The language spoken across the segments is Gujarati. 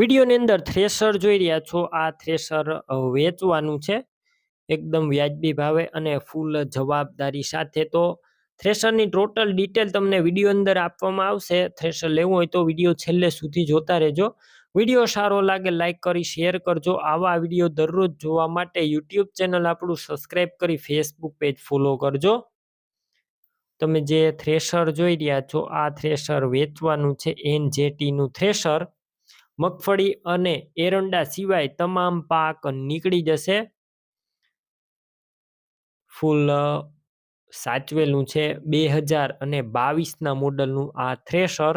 વિડીયોની અંદર થ્રેશર જોઈ રહ્યા છો. આ થ્રેશર વેચવાનું છે. એકદમ વ્યાજબી ભાવે અને ફૂલ જવાબદારી સાથે તો થ્રેશરની ટોટલ ડિટેલ તમને વીડિયો અંદર આપવામાં આવશે. થ્રેશર લેવું હોય તો વીડિયો છેલ્લે સુધી જોતા રહેજો. વીડિયો સારો લાગે લાઇક કરી શેર કરજો. આવા વીડિયો દરરોજ જોવા માટે યુટ્યુબ ચેનલ આપણું સબસ્ક્રાઈબ કરી ફેસબુક પેજ ફોલો કરજો. તમે જે થ્રેશર જોઈ રહ્યા છો, આ થ્રેશર વેચવાનું છે. એન જેટીનું થ્રેશર મગફળી અને એરંડા સિવાય તમામ પાક નીકળી જશે. ફૂલ સાચવેલું છે બે હજાર અને બાવીસના મોડલનું આ થ્રેશર.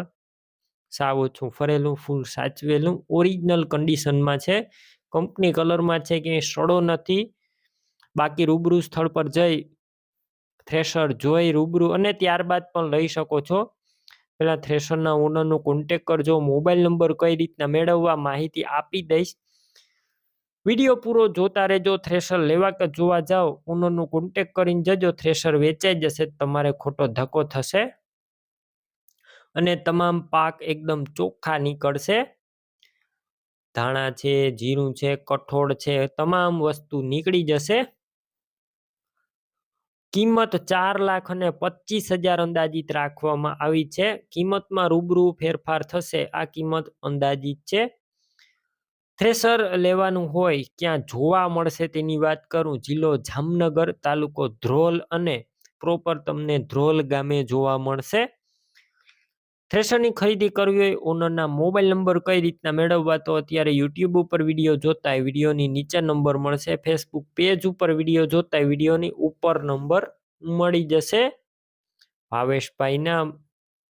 સાવ ઓછું ફરેલું, ફૂલ સાચવેલું. ઓરિજિનલ કન્ડિશનમાં છે. કંપની કલરમાં છે કે સડો નથી. બાકી રૂબરૂ સ્થળ પર જઈ થ્રેશર જોઈ રૂબરૂ અને ત્યારબાદ પણ લઈ શકો છો. પેલા થ્રેશરના ઓનરનો કોન્ટેક કરજો મોબાઈલ નંબર કઈ રીતના મેળવવા માહિતી આપી દઈશ. વીડિયો પૂરો જોતા રહેજો થ્રેશર લેવા કે જોવા જાઓ ઓનરનો કોન્ટેક કરીને જજો થ્રેશર વેચાઈ જશે, તમારે ખોટો ધક્કો થશે. અને તમામ પાક એકદમ ચોખ્ખા નીકળશે. ધાણા છે, જીરું છે, કઠોળ છે, તમામ વસ્તુ નીકળી જશે. કિંમત ચાર લાખ અને પચીસ હજાર અંદાજિત રાખવામાં આવી છે. કિંમતમાં રૂબરૂ ફેરફાર થશે. આ કિંમત અંદાજિત છે. થ્રેસર લેવાનું હોય ક્યાં જોવા મળશે તેની વાત કરું. જિલ્લો જામનગર, તાલુકો ધ્રોલ અને પ્રોપર તમને ધ્રોલ ગામે જોવા મળશે. થ્રેશરની ખરીદી કરવી હોય, ઓનરના મોબાઈલ નંબર કઈ રીતના મેળવવા, તો અત્યારે યુટ્યુબ ઉપર વીડિયો જોતા વિડીયોની નીચે નંબર મળશે, ફેસબુક પેજ ઉપર વીડિયો જોતા વિડીયોની ઉપર નંબર મળી જશે. ભાવેશભાઈના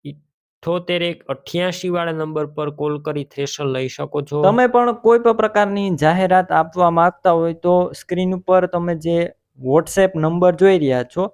ઇઠ્ઠોતેર એક અઠ્યાસી વાળા નંબર પર કોલ કરી થ્રેશર લઈ શકો છો. તમે પણ કોઈ પણ પ્રકારની જાહેરાત આપવા માંગતા હોય, તો સ્ક્રીન ઉપર તમે જે વોટ્સએપ નંબર જોઈ રહ્યા છો